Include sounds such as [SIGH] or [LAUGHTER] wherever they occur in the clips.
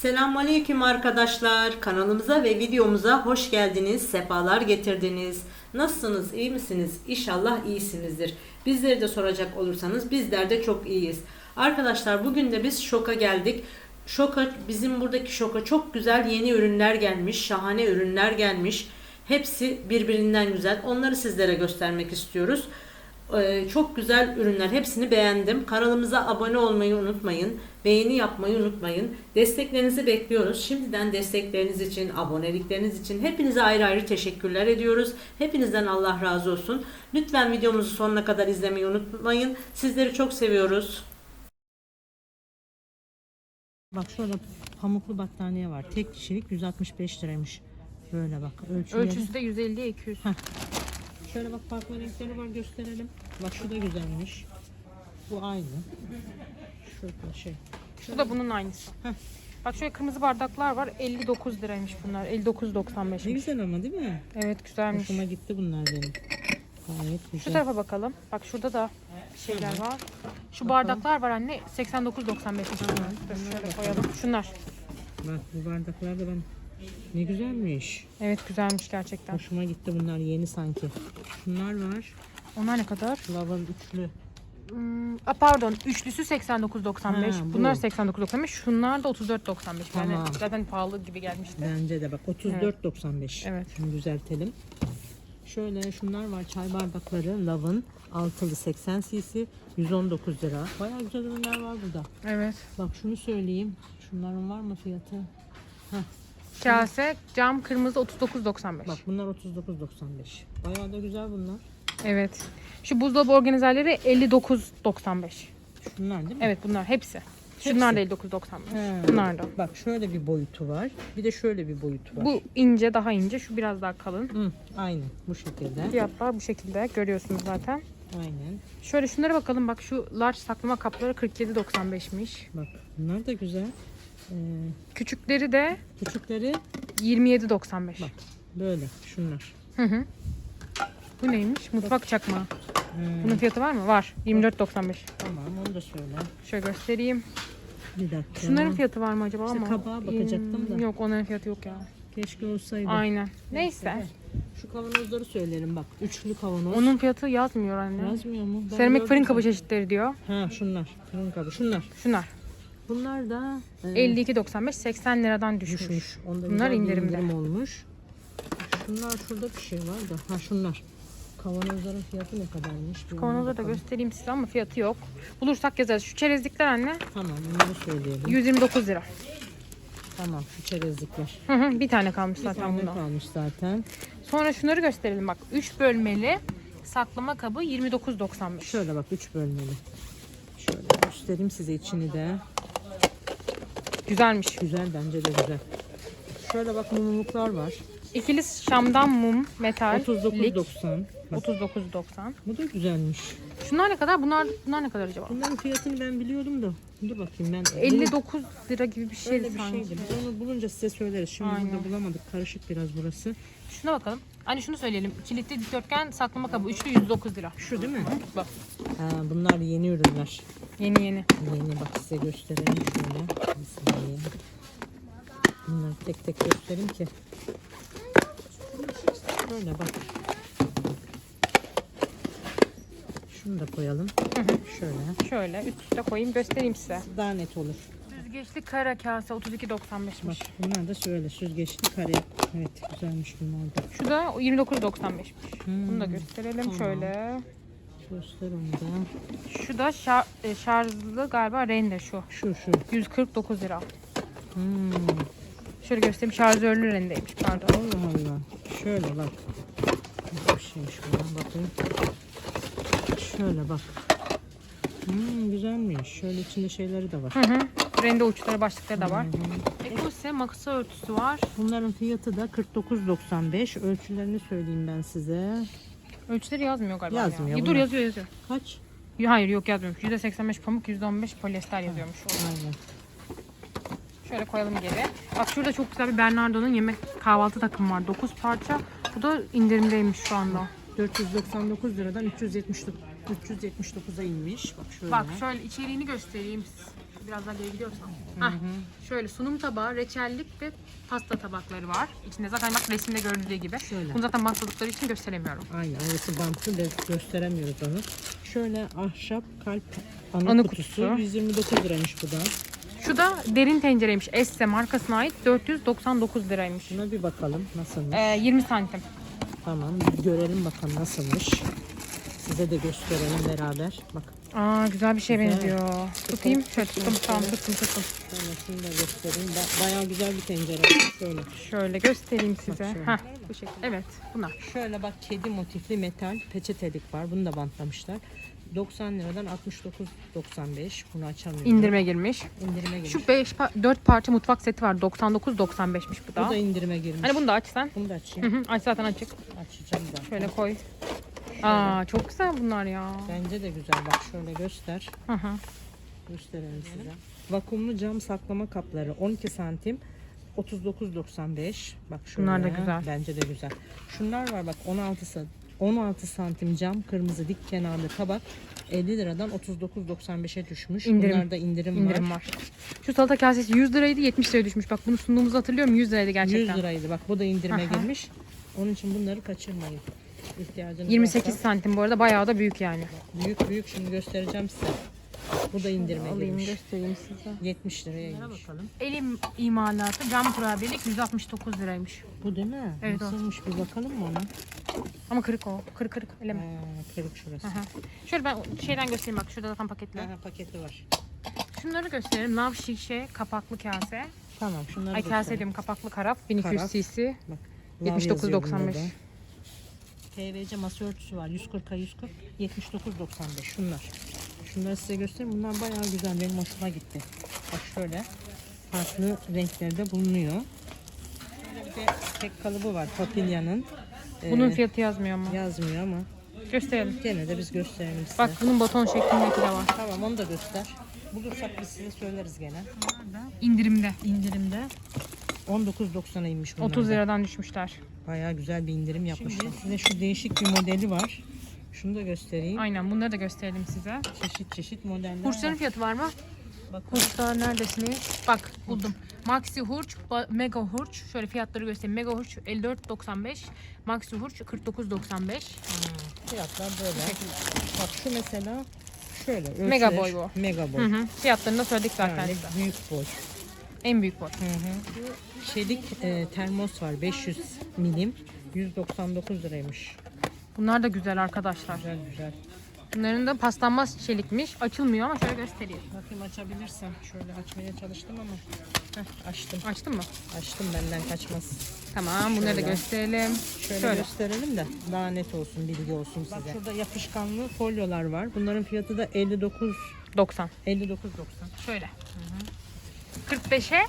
Selamünaleyküm arkadaşlar. Kanalımıza ve videomuza hoş geldiniz. Sefalar getirdiniz. Nasılsınız? iyi misiniz? İnşallah iyisinizdir. Bizleri de soracak olursanız bizler de çok iyiyiz. Arkadaşlar bugün de biz şoka geldik. Şoka bizim buradaki şoka çok güzel yeni ürünler gelmiş. Şahane ürünler gelmiş. Hepsi birbirinden güzel. Onları sizlere göstermek istiyoruz. Ee, çok güzel ürünler. Hepsini beğendim. Kanalımıza abone olmayı unutmayın. Beğeni yapmayı unutmayın. Desteklerinizi bekliyoruz. Şimdiden destekleriniz için, abonelikleriniz için hepinize ayrı ayrı teşekkürler ediyoruz. Hepinizden Allah razı olsun. Lütfen videomuzu sonuna kadar izlemeyi unutmayın. Sizleri çok seviyoruz. Bak şurada pamuklu battaniye var. Tek kişilik 165 liraymış. Böyle bak. Ölçüleri. Ölçüsü de 150 200. Şöyle bak farklı renkleri var gösterelim. Bak şu da güzelmiş. Bu aynı. Şurada şey. Şu da bunun aynısı. Heh. Bak şöyle kırmızı bardaklar var. 59 liraymış bunlar. 59.95. Ne güzel ama değil mi? Evet güzelmiş. Hoşuma gitti bunlar benim. Gayet Şu güzel. tarafa bakalım. Bak şurada da bir şeyler var. Şu bardaklar var anne. 89.95. Dur şöyle koyalım. Şunlar. Bak bu bardaklar da ben ne güzelmiş. Evet güzelmiş gerçekten. Hoşuma gitti bunlar yeni sanki. Şunlar var. Onlar ne kadar? Lavın üçlü. Hmm, a, pardon. Üçlüsü 89.95. Ha, bu. Bunlar 89.95. Şunlar da 34.95. Yani Tamam. zaten pahalı gibi gelmişti. Bence de bak 34.95. Evet. Şunu düzeltelim. Şöyle şunlar var çay bardakları lavın altılı 80 cc 119 lira. Bayağı güzel ürünler var burada. Evet. Bak şunu söyleyeyim. Şunların var mı fiyatı? Kase cam kırmızı 39.95. Bak bunlar 39.95. Bayağı da güzel bunlar. Evet. Şu buzdolabı organizerleri 59.95. Şunlar değil mi? Evet bunlar hepsi. Şunlar da 59.95. He. Bunlar da. Bak şöyle bir boyutu var. Bir de şöyle bir boyutu var. Bu ince daha ince. Şu biraz daha kalın. Hı, aynı bu şekilde. Fiyatlar bu şekilde görüyorsunuz zaten. Aynen. Şöyle şunlara bakalım. Bak şu large saklama kapları 47.95'miş. Bak bunlar da güzel. Ee, Küçükleri de küçükleri 27.95. Bak. böyle şunlar. Hı hı. Bu neymiş? Mutfak çakmağı. Hmm, Bunun fiyatı var mı? Var. 24.95. Tamam onu da söyle. Şöyle göstereyim. Bir dakika. Şunların fiyatı var mı acaba İşte ama? kabağa bakacaktım da. Yok onların fiyatı yok ya. Keşke olsaydı. Aynen. Neyse. Şu kavanozları söyleyelim bak. Üçlü kavanoz. Onun fiyatı yazmıyor anne. Yazmıyor mu? Ben Seramik fırın kabı çeşitleri diyor. Ha şunlar. Fırın kabı. Şunlar. Şunlar. Bunlar da e, 52.95 80 liradan düşmüş. düşmüş. Onda Bunlar indirimde. indirim olmuş. Şunlar şurada bir şey var da. Ha şunlar. Kavanozların fiyatı ne kadarmış? Ona Kavanozları da göstereyim size ama fiyatı yok. Bulursak yazarız. Şu çerezlikler anne Tamam bunları söyleyelim. 129 lira. Tamam şu çerezlikler. Hı hı, bir tane kalmış Bir zaten tane bunda. kalmış zaten. Sonra şunları gösterelim bak. 3 bölmeli saklama kabı 29.95. Şöyle bak üç bölmeli. Şöyle göstereyim size içini de. Güzelmiş. Güzel bence de güzel. Şöyle bak mumluklar var. İkili şamdan mum metal lik 39.90. Bak 39.90. bu da güzelmiş. Şunlar ne kadar? Bunlar bunlar ne kadar acaba? Bunların fiyatını ben biliyordum da. Dur bakayım ben. 59 lira gibi bir şey Öyle bir sanki. şeydi. Biz onu bulunca size söyleriz. Şimdi Aynen. burada bulamadık. Karışık biraz burası. Şuna bakalım. Hani şunu söyleyelim. Kilitli dikdörtgen saklama kabı üçlü 109 lira. Şu değil mi? Bak Ha, bunlar yeni ürünler. yeni yeni. Yeni bak size gösterelim şöyle. Bunları tek tek göstereyim ki. Şöyle bak. Şunu da koyalım. Şöyle. Şöyle üst üste koyayım göstereyim size. Daha net olur. Süzgeçli kara kase 32.95'miş. Bak bunlar da şöyle süzgeçli kare. Evet güzelmiş bunlar da. Şu da 29.95'miş. Hmm, Bunu da gösterelim tamam. şöyle. Göster onu da. Şu da şar- e, şarjlı galiba rende şu. Şu şu. 149 lira. Hmm. Şöyle göstereyim şarjörlü rendeymiş pardon. Allah Allah. Şöyle bak. Nasıl bir şeymiş bu bakayım. Şöyle bak. Hmm, güzelmiş. Şöyle içinde şeyleri de var. Hı hı. Rende uçları başlıkları da var. Ekose masa örtüsü var. Bunların fiyatı da 49.95. Ölçülerini söyleyeyim ben size. Ölçüleri yazmıyor galiba. Yazmıyor, Ya. Dur yazıyor yazıyor. Kaç? Hayır yok yazmıyormuş. %85 pamuk %15 polyester yazıyormuş. Aynen. Şöyle koyalım geri. Bak şurada çok güzel bir Bernardo'nun yemek kahvaltı takımı var. 9 parça. Bu da indirimdeymiş şu anda. 499 liradan 379 379'a inmiş. Bak şöyle. Bak şöyle içeriğini göstereyim. Biraz daha geri gidiyorsam. Hah, şöyle sunum tabağı, reçellik ve pasta tabakları var. İçinde zaten bak resimde görüldüğü gibi. Şöyle. Bunu zaten bantladıkları için gösteremiyorum. Aynen orası bantlı ve gösteremiyoruz onu. Şöyle ahşap kalp ana, Ana kutusu. kutusu. 129 liraymış bu da. Şu da derin tencereymiş. Esse markasına ait 499 liraymış. Şuna bir bakalım nasılmış. Ee, 20 santim. Tamam görelim bakalım nasılmış. Size de gösterelim beraber. Bak Aa güzel bir şey Güzel. benziyor. Tutayım. Şöyle tuttum. Tamam tuttum tuttum. şöyle şunu da göstereyim. Ba- bayağı güzel bir tencere. Şöyle. Şöyle göstereyim size. şöyle. Heh, bu şekilde. Evet bunlar. Şöyle bak kedi motifli metal peçetelik var. Bunu da bantlamışlar. 90 liradan 69.95. Bunu açamıyorum. İndirime girmiş. İndirime girmiş. Şu 5 4 parça mutfak seti var. 99.95'miş bu Bu da. da indirime girmiş. Hani bunu da aç sen. Bunu da Hı açayım. hı, aç zaten açık. Açacağım da. Şöyle koy. Aa çok güzel bunlar ya. Bence de güzel. Bak şöyle göster. Hı hı. Gösterelim size. Vakumlu cam saklama kapları 12 santim 39.95. Bak şöyle. Bunlar da güzel. Bence de güzel. Şunlar var bak 16 sa- 16 santim cam kırmızı dik kenarlı tabak 50 liradan 39.95'e düşmüş. İndirim. Bunlarda indirim, İndirim var. var. Şu salata kasesi 100 liraydı 70 liraya düşmüş. Bak bunu sunduğumuzu hatırlıyorum 100 liraydı gerçekten. 100 liraydı. Bak bu da indirime Aha. girmiş. Onun için bunları kaçırmayın. İhtiyacınız 28 varsa. santim bu arada bayağı da büyük yani. Büyük büyük şimdi göstereceğim size. Bu da indirime Alayım girmiş. göstereyim size. 70 liraya girmiş. bakalım. Elim imalatı cam kurabiyelik 169 liraymış. Bu değil mi? Evet, o. Nasılmış bir bakalım mı ona? Ama kırık o. Kırık kırık eleme. Ha, kırık şurası. Aha. Şöyle ben şeyden göstereyim bak şurada zaten paketli. Ha, paketi var. Şunları gösterelim. Lav şişe kapaklı kase. Tamam şunları Ay kase diyorum kapaklı karaf 1200 Karaf. cc. Bak, lav 79.95. yazıyor bunda da. PVC masa örtüsü var. 140'a 140. 79.95 şunlar. Şunları size göstereyim. Bunlar bayağı güzel. Benim hoşuma gitti. Bak şöyle. Farklı renklerde bulunuyor. Şöyle bir de tek kalıbı var. Papilya'nın. Ee, Bunun fiyatı yazmıyor ama. yazmıyor ama Gösterelim. gene de biz gösterelim size. Bak bunun baton şeklindeki de var. Tamam onu da göster. Bulursak biz size söyleriz gene. İndirimde. İndirimde 19.90'a inmiş bunlar 30 da. liradan düşmüşler. Bayağı güzel bir indirim yapmışlar. Size şu değişik bir modeli var. Şunu da göstereyim. Aynen bunları da gösterelim size. Çeşit çeşit modeller Hurçların var. fiyatı var mı? Bakın. Hurçlar neredesiniz? Bak buldum. Maxi hurç, mega hurç. Şöyle fiyatları göstereyim. Mega hurç 54.95. Maxi hurç 49.95. Fiyatlar böyle. Bak şu mesela şöyle. Ölçüler. Mega boy bu. Mega Hı boy. hı. Fiyatlarını da söyledik zaten Yani büyük boy. En büyük boy. Hı hı. Çelik e, termos var 500 milim. 199 liraymış. Bunlar da güzel arkadaşlar. Güzel güzel. Bunların da paslanmaz çelikmiş. Açılmıyor ama şöyle göstereyim. Bakayım açabilirsem. Şöyle açmaya çalıştım ama. Heh, açtım. Açtın mı? Açtım benden kaçmaz. Tamam bunları da Şöyle. gösterelim. Şöyle, Şöyle. gösterelim de daha net olsun, bilgi olsun size. Bak şurada yapışkanlı folyolar var. Bunların fiyatı da 59 90. 59.90. Şöyle. 45'e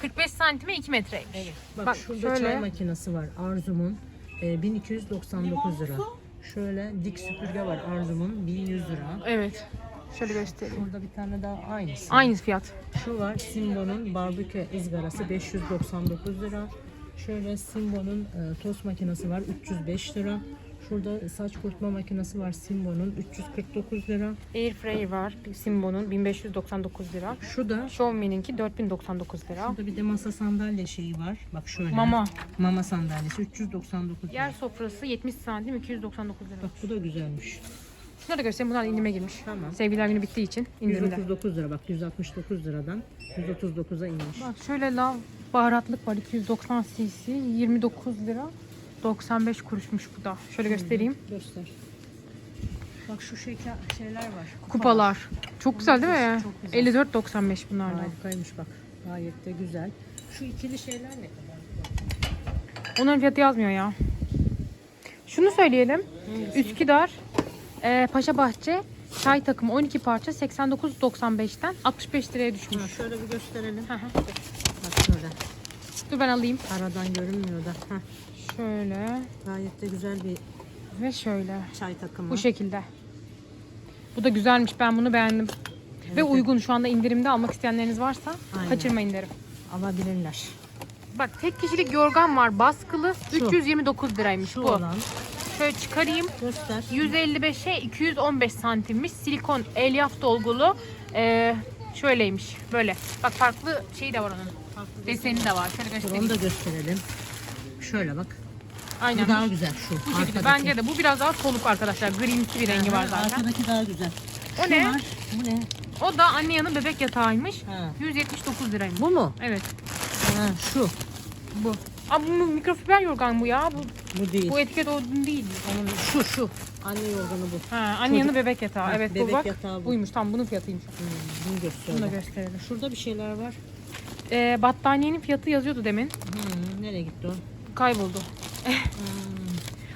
45 santime 2 metre. Evet. Bak, Bak, şurada şöyle. çay makinesi var. Arzum'un e, 1299 lira. Şöyle dik süpürge var Arzum'un 1100 lira. Evet. Şöyle göstereyim. Burada bir tane daha aynısı. Aynı fiyat. Şu var Simbo'nun barbekü ızgarası 599 lira. Şöyle Simbo'nun e, tost makinesi var 305 lira. Şurada saç kurutma makinesi var Simbo'nun 349 lira. Air fryer var. Simbo'nun 1599 lira. Şu da Xiaomi'ninki 4099 lira. Şurada bir de masa sandalye şeyi var. Bak şöyle. Mama. Mama sandalyesi 399 lira. Yer sofrası 70 santim 299 lira. Bak bu da güzelmiş. Şunları da göstereyim. Bunlar indirime girmiş. Tamam. Sevgiler günü bittiği için indirimde. 139 lira bak 169 liradan 139'a inmiş. Bak şöyle lav baharatlık var 290 cc 29 lira 95 kuruşmuş bu da. Şöyle göstereyim. Göster. Bak şu şeker şeyler var. Kupalar. Çok güzel değil mi? Çok güzel. 54.95 bunlar da. Harikaymış bak. Gayet de güzel. Şu ikili şeyler ne kadar? Onların fiyatı yazmıyor ya. Şunu söyleyelim. Üsküdar e, Paşa Bahçe çay takımı 12 parça 89.95'ten 65 liraya düşmüş. Ha, şöyle bir gösterelim. Hı hı. Bak şöyle. Dur ben alayım. Aradan görünmüyor da. Heh, Şöyle gayet de güzel bir ve şöyle. çay takımı. Bu şekilde. Bu da güzelmiş. Ben bunu beğendim. Ve uygun şu anda indirimde almak isteyenleriniz varsa Aynen. kaçırmayın derim. alabilirler. Bak tek kişilik yorgan var baskılı. Şu. 329 liraymış Şu bu. olan Şöyle çıkarayım. göster. 155'e 215 santimmiş. Silikon elyaf dolgulu. Ee, Şöyleymiş. Böyle. Bak farklı şey de var onun. Deseni de var. Şöyle Dur göstereyim. onu da gösterelim. Şöyle bak. Aynen. Bu daha güzel şu. Bu şekilde. arkadaki. Bence de bu biraz daha soluk arkadaşlar. Grimsi bir rengi var zaten. Arkadaki daha güzel. O Şu ne? var. Bu ne? O da anne yanı bebek yatağıymış. Ha. 179 liraymış. Bu mu? Evet. Ha, şu. Bu. Aa bu mikrofiber yorgan bu ya. Bu, Bu değil. bu etiket o değil. Onun şu şu. Anne yorganı bu. Ha, anne yanı bebek yatağı. Ha, evet bu bebek bak. yatağı bu. Buymuş. Tamam bunun fiyatıymış. Hmm, bunu göster. Bunu da gösterelim. Şurada bir şeyler var. Ee, battaniyenin fiyatı yazıyordu demin. Hmm, nereye gitti o? Kayboldu. Hmm,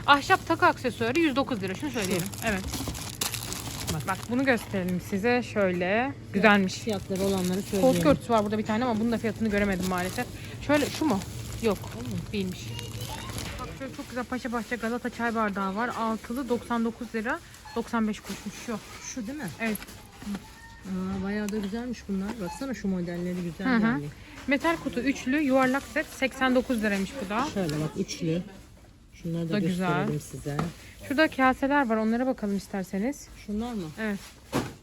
Ahşap takı aksesuarı 109 lira. Şunu söyleyelim. Evet. Bak. Bak bunu gösterelim size. Şöyle. Güzelmiş. fiyatları olanları söyleyelim. örtüsü var burada bir tane ama bunun da fiyatını göremedim maalesef. Şöyle şu mu? Yok. Değilmiş. Bak şöyle çok güzel Paşa Bahçe Galata çay bardağı var. Altılı 99 lira 95 kuruşmuş şu. Şu değil mi? Evet. Aa, bayağı da güzelmiş bunlar. Baksana şu modelleri güzel Hı hı. yani. Metal kutu üçlü yuvarlak set 89 liraymış bu da. Şöyle bak üçlü. Şunları da, Da güzel. gösterelim size. Şurada kaseler var onlara bakalım isterseniz. Şunlar mı? Evet.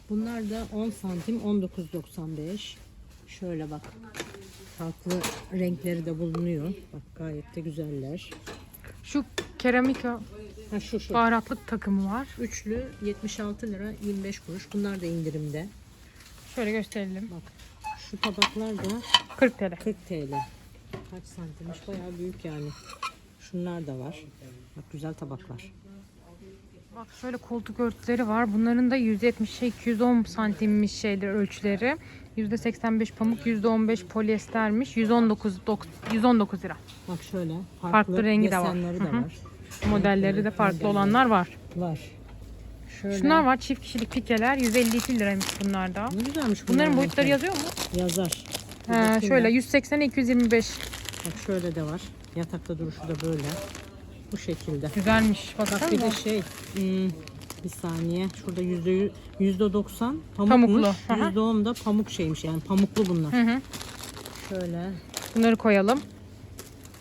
Bunlar da 10 santim 19.95. Şöyle bak. Farklı renkleri de bulunuyor. Bak gayet de güzeller. Şu keramika Ha şu şu. baharatlık takımı var. Üçlü 76 lira 25 kuruş. Bunlar da indirimde. Şöyle gösterelim. Şu tabaklar da 40 TL. 40 TL. Kaç santimmiş? Bayağı büyük yani. Şunlar da var. Bak güzel tabaklar. Bak şöyle koltuk örtüleri var. Bunların da 170'e 210 santimmiş şeyler ölçüleri. %85 pamuk, %15 polyestermiş. 119 dok- 119 lira. Bak şöyle farklı, Farklı rengi de var. Hı hı. var. Modelleri de farklı olanlar var. Var. Şöyle. Şunlar var çift kişilik pikeler 152 liraymış bunlar da. Ne güzelmiş bunlar. Bunların boyutları yazıyor mu? Yazar. Bir He, şöyle ben. 180 225. Bak şöyle de var. Yatakta duruşu da böyle. Bu şekilde. Güzelmiş. Bak bir Baksana. de şey. hmm, bir saniye. Şurada yüzde yü- yüzde doksan pamukmuş. Pamuklu, hı hı. Yüzde on da pamuk şeymiş. Yani pamuklu bunlar. Hı hı. Şöyle. Bunları koyalım.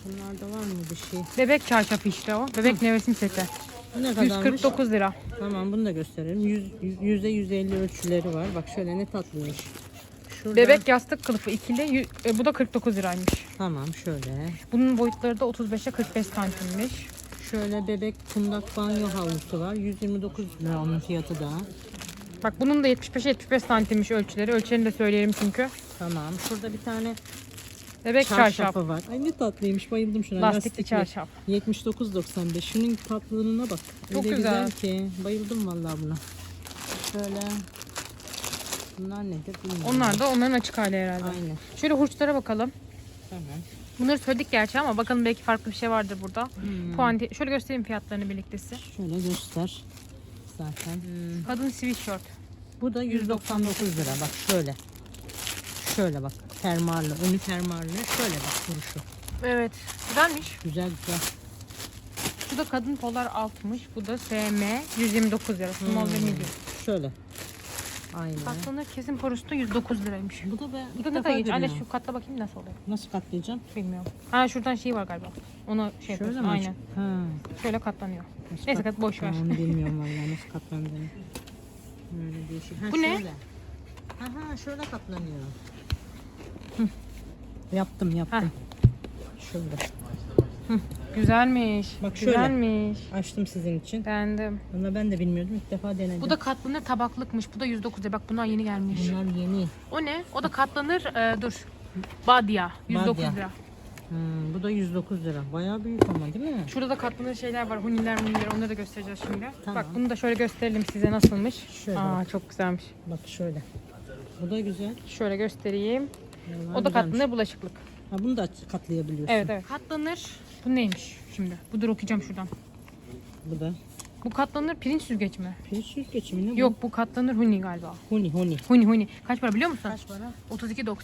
Bunlarda var mı bir şey? Bebek çarşafı işte o. Bebek nevresim seti. Bu ne kadarmış? 149 lira. Tamam bunu da gösterelim. Yüz, yüzde yüz elli ölçüleri var. Bak şöyle ne tatlıymış. Şurada, Bebek yastık kılıfı ikili. yü- e, bu da 49 liraymış. Tamam şöyle. Bunun boyutları da 35'e 45 santimmiş. Şöyle bebek kundak banyo havlusu var. 129 lira onun fiyatı da. Bak bunun da 75'e 75 santimmiş ölçüleri. Ölçülerini de söyleyelim çünkü. Tamam. Şurada bir tane Bebek çarşafı çarşaf. var. Ay ne tatlıymış. Bayıldım şuna. Lastikli çarşaf. 79.95. Şunun tatlılığına bak. Çok Öyle güzel. ki. Bayıldım vallahi buna. Şöyle. Bunlar nedir bilmiyorum. Onlar da onların açık hali herhalde. Aynen. Şöyle hurçlara bakalım. Tamam. Bunları söyledik gerçi ama bakalım belki farklı bir şey vardır burada. Hmm. Puanti şöyle göstereyim fiyatlarını birlikte size. Şöyle göster. Zaten. Hmm. Kadın sweatshirt. Bu da 199 lira. Bak şöyle. Şöyle bak. Fermuarlı. Önü fermuarlı. Şöyle bak duruşu. Evet. Güzelmiş. Güzel güzel. Şu da kadın polar altmış. Bu da SM 129 lira. Small ve medium. Şöyle. Aynen. Katlanır kesim porusu da 109 liraymış. Bu da ben Bu da ne kadar geç? Anne şu katla bakayım nasıl oluyor. Nasıl katlayacağım? Bilmiyorum. Ha şuradan şey var galiba. Onu şey Şöyle yapıyorsun. Aynen. Ha. Şöyle katlanıyor. Nasıl Neyse kat- kat boş ver. Onu bilmiyorum [LAUGHS] vallahi nasıl katlandığını. Böyle değişik. Ha, Bu ne? şöyle. Aha şöyle katlanıyor. Yaptım yaptım. Şöyle. Güzelmiş. Bak şöyle. Güzelmiş. Açtım sizin için. Beğendim. Valla ben de bilmiyordum. İlk defa denedim. Bu da katlanır tabaklıkmış. Bu da 109 lira. Bak bunlar yeni gelmiş. Bunlar yeni. O ne? O da katlanır. e, dur. Badia. 109 Badia. lira. Hmm, bu da 109 lira. Bayağı büyük ama değil mi? Şurada da katlanır şeyler var. Huniler huniler. Onları da göstereceğiz şimdi. Tamam. Bak bunu da şöyle gösterelim size nasılmış. Şöyle Aa çok güzelmiş. Bak şöyle. Bu da güzel. Şöyle göstereyim. O da güzelmiş. katlanır bulaşıklık. Ha, bunu da katlayabiliyorsun. Evet evet. Katlanır. Bu neymiş şimdi? Bu dur okuyacağım şuradan. Bu da. Bu katlanır pirinç süzgeç mi? Pirinç süzgeci mi ne bu? Yok bu katlanır huni galiba. Huni huni. Huni huni. Kaç para biliyor musun? Kaç para? 32.90.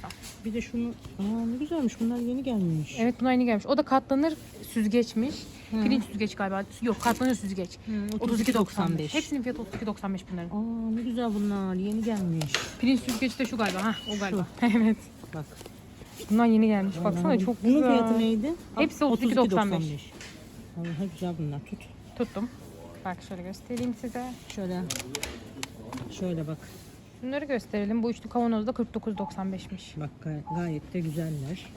Bir de şunu. Aa ne güzelmiş. Bunlar yeni gelmiş. Evet buna aynı gelmiş. O da katlanır süzgeçmiş. Pirinç süzgeç galiba. Yok katlanır süzgeç. Hı, 32.95. Hepsinin fiyatı 32.95 bunların. Aa ne güzel bunlar. Yeni gelmiş. Pirinç süzgeci de şu galiba. Ha o galiba. [LAUGHS] evet. Bak. Bunlar yeni gelmiş. Baksana çok Bunun güzel. fiyatı neydi? Hepsi 32.95. 32.95. Vallahi güzel bunlar. Tut. Tuttum. Bak şöyle göstereyim size. Şöyle. Şöyle bak. Şunları gösterelim. Bu üçlü kavanozda 49.95'miş. Bak gay- gayet de güzeller.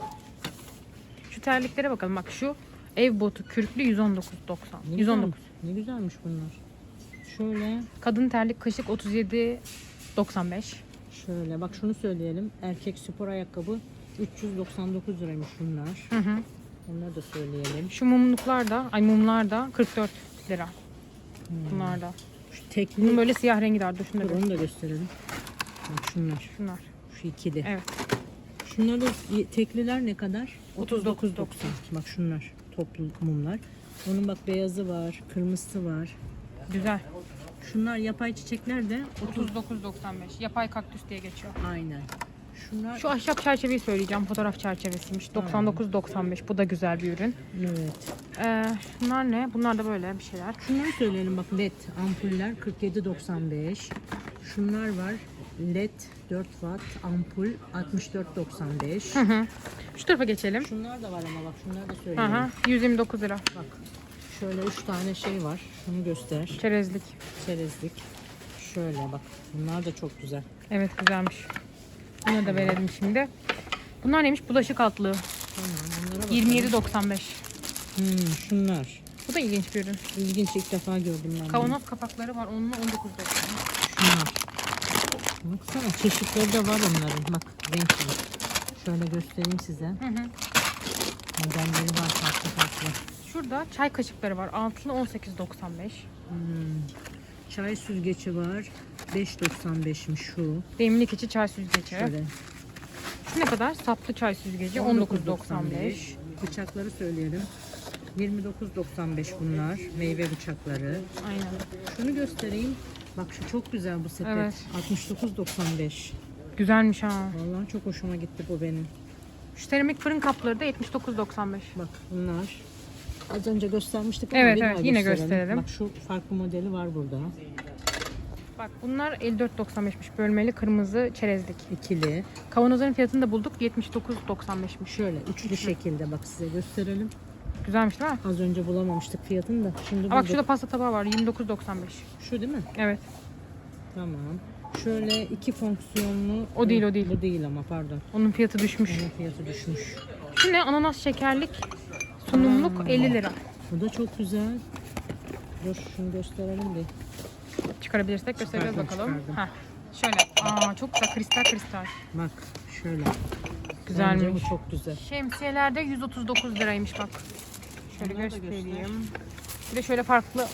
Şu terliklere bakalım. Bak şu ev botu kürklü 119.90. Ne 119. güzel- Ne güzelmiş bunlar. Şöyle Kadın terlik kaşık 37.95. şöyle bak şunu söyleyelim. Erkek spor ayakkabı 399 liraymış bunlar. Hı hı. Onları da söyleyelim. Şu mumluklar da, ay mumlar da 44 lira. Bunlar da. Şu tekli Bunun böyle siyah rengi de var. Dur Dur, şunları. onu da gösterelim. Bak şunlar. Şunlar. Şu ikili. Evet. Şunların y- tekliler ne kadar? 39.90. Bak şunlar toplu mumlar. Onun bak beyazı var, kırmızısı var. Güzel. Şunlar yapay çiçekler de 39.95. Yapay kaktüs diye geçiyor. aynen. Şunlar Şu ahşap çerçeveyi söyleyeceğim. Fotoğraf çerçevesiymiş. 99.95. Bu da güzel bir ürün. evet. Ee, şunlar ne? Bunlar da böyle bir şeyler. Şunları söyleyelim bak led ampuller 47.95. Şunlar var. led 4 watt ampul 64.95. Hı hı. Şu tarafa geçelim. Şunlar da var ama bak şunları da söyleyelim. hı. 129 lira. Bak şöyle 3 tane şey var. Şunu göster. Çerezlik. Çerezlik. Şöyle bak. Bunlar da çok güzel. Evet güzelmiş. Bunu da verelim şimdi. Bunlar neymiş? Bulaşık altlığı. Tamam bunlara bak. 27.95. Hmm, şunlar. Bu da ilginç bir ürün. İlginç ilk defa gördüm ben. bunu. Kavanoz kapakları var. Onunla 19.90. Şunlar. Baksana çeşitleri de var onların. Bak renkli. Şöyle göstereyim size. Hı hı. Modelleri var farklı farklı. Şurada çay kaşıkları var. Altılı 18.95. Hmm. Çay süzgeci var. 5.95'miş şu. Demlik içi çay süzgeci. Şöyle. Şu ne kadar? Saplı çay süzgeci 19.95. Bıçakları söyleyelim. 29.95 bunlar. Meyve bıçakları. Aynen. Şunu göstereyim. Bak şu çok güzel bu sepet. Evet. 69.95. Güzelmiş ha. Vallahi çok hoşuma gitti bu benim. Şu seramik fırın kapları da 79.95. Bak bunlar. Az önce göstermiştik ama Evet, bir daha evet, yine gösterelim. Bak şu farklı modeli var burada. Bak bunlar 54.95'miş bölmeli kırmızı çerezlik. İkili. Kavanozların fiyatını da bulduk 79.95'miş. Şöyle üçlü şekilde bak size gösterelim. Güzelmiş değil mi? Az önce bulamamıştık fiyatını da. Şimdi bak bulduk. şurada pasta tabağı var 29.95. Şu değil mi? Evet. Tamam. Şöyle iki fonksiyonlu. O değil, o değil. Bu değil ama pardon. Onun fiyatı düşmüş. Onun fiyatı düşmüş. Şu ne? Ananas şekerlik sunumluk 50 lira. Bu da çok güzel. Dur şunu gösterelim bir. Çıkarabilirsek göstereceğiz Çıkardım, bakalım. çıkardım. Heh. Şöyle. Aa çok güzel kristal kristal. Bak şöyle. Güzelmiş. Bence bu çok güzel. Şemsiyeler de 139 liraymış bak. Şöyle Onları da göstereyim. Bir de şöyle farklı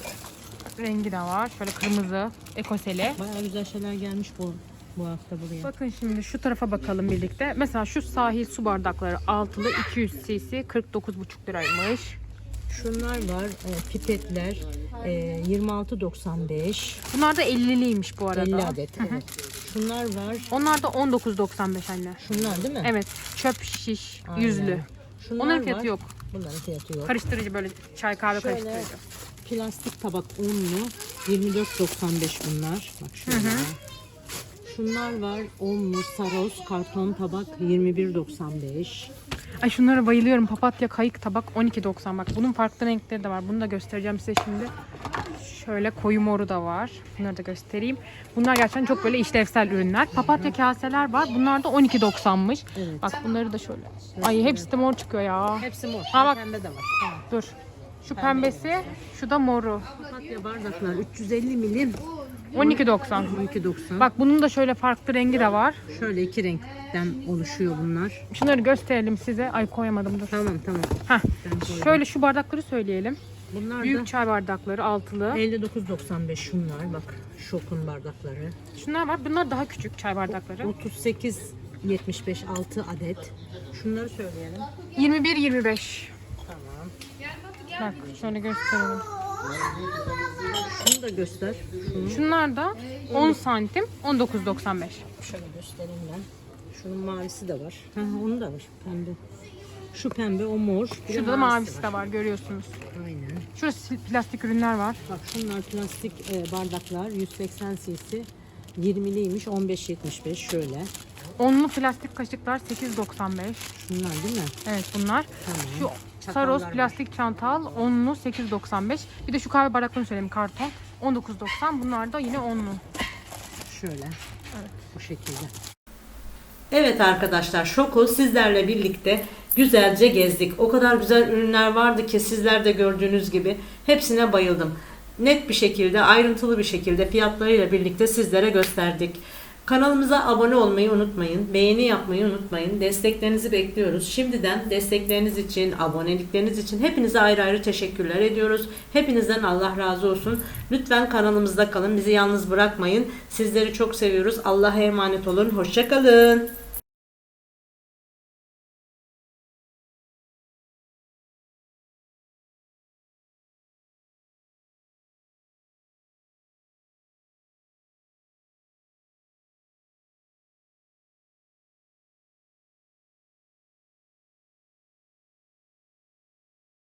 rengi de var. Şöyle kırmızı, ekoseli. Bayağı güzel şeyler gelmiş bu bu hafta buraya. Bakın şimdi şu tarafa bakalım birlikte. Mesela şu sahil su bardakları altılı 200 cc 49,5 liraymış. Şunlar var, e, pipetler e, 26.95, Bunlar da 50'liymiş bu arada. 50 adet. Evet. Şunlar var, Onlar da 19.95 anne. şunlar değil mi? Evet. Çöp şiş Aynen. yüzlü. Şunlar Onların fiyatı var. yok. Bunların fiyatı yok. Karıştırıcı böyle çay kahve Şöyle karıştırıcı. plastik tabak unlu 24.95 bunlar. Bak şöyle. Şunlar var, onlu, saros, karton tabak 21.95. Ay şunlara bayılıyorum. Papatya kayık tabak 12.90 bak. Bunun farklı renkleri de var. Bunu da göstereceğim size şimdi. Şöyle koyu moru da var. Bunları da göstereyim. Bunlar gerçekten çok böyle işlevsel ürünler. Papatya kaseler var. Bunlar da 12.90'mış. Evet. Bak bunları da şöyle. Ay hepsi de mor çıkıyor ya. Hepsi mor. Ha bak. Pembe de var. Dur. Şu pembesi, şu da moru. Papatya bardaklar 350 milim 12.90. 12.90. Bak bunun da şöyle farklı rengi de var. şöyle iki renkten oluşuyor bunlar. Şunları gösterelim size. Ay koyamadım dur. Tamam tamam. Heh. Şöyle şu bardakları söyleyelim. Bunlar Büyük da çay bardakları altılı. 59.95 şunlar bak. Şokun bardakları. Şunlar var. Bunlar daha küçük çay bardakları. 38 75 6 adet. Şunları söyleyelim. 21 25. Tamam. Bak şöyle gösterelim. Şunu da göster. Şunu Şunlar da 10 santim 19.95. şöyle göstereyim ben. Şunun mavisi de var. Ha, onun da var. Pembe. Şu pembe, o mor. Bir Şurada da mavisi de var görüyorsunuz. Aynen. Şurada sil- plastik ürünler var. Bak şunlar plastik e, bardaklar. 180 cc. 20'liymiş. 15.75 şöyle. Onlu plastik kaşıklar 8.95. Şunlar değil mi? Evet bunlar. Tamam. Şu Saros var. plastik çantal onlu 8.95. Bir de şu kahve bardaklarını söyleyeyim karton 19.90. Bunlar da yine onlu. Şöyle. Bu şekilde. Evet arkadaşlar şoku sizlerle birlikte güzelce gezdik. O kadar güzel ürünler vardı ki sizler de gördüğünüz gibi hepsine bayıldım. Net bir şekilde ayrıntılı bir şekilde fiyatlarıyla birlikte sizlere gösterdik. Kanalımıza abone olmayı unutmayın. Beğeni yapmayı unutmayın. Desteklerinizi bekliyoruz. Şimdiden destekleriniz için, abonelikleriniz için hepinize ayrı ayrı teşekkürler ediyoruz. Hepinizden Allah razı olsun. Lütfen kanalımızda kalın. Bizi yalnız bırakmayın. Sizleri çok seviyoruz. Allah'a emanet olun. Hoşçakalın.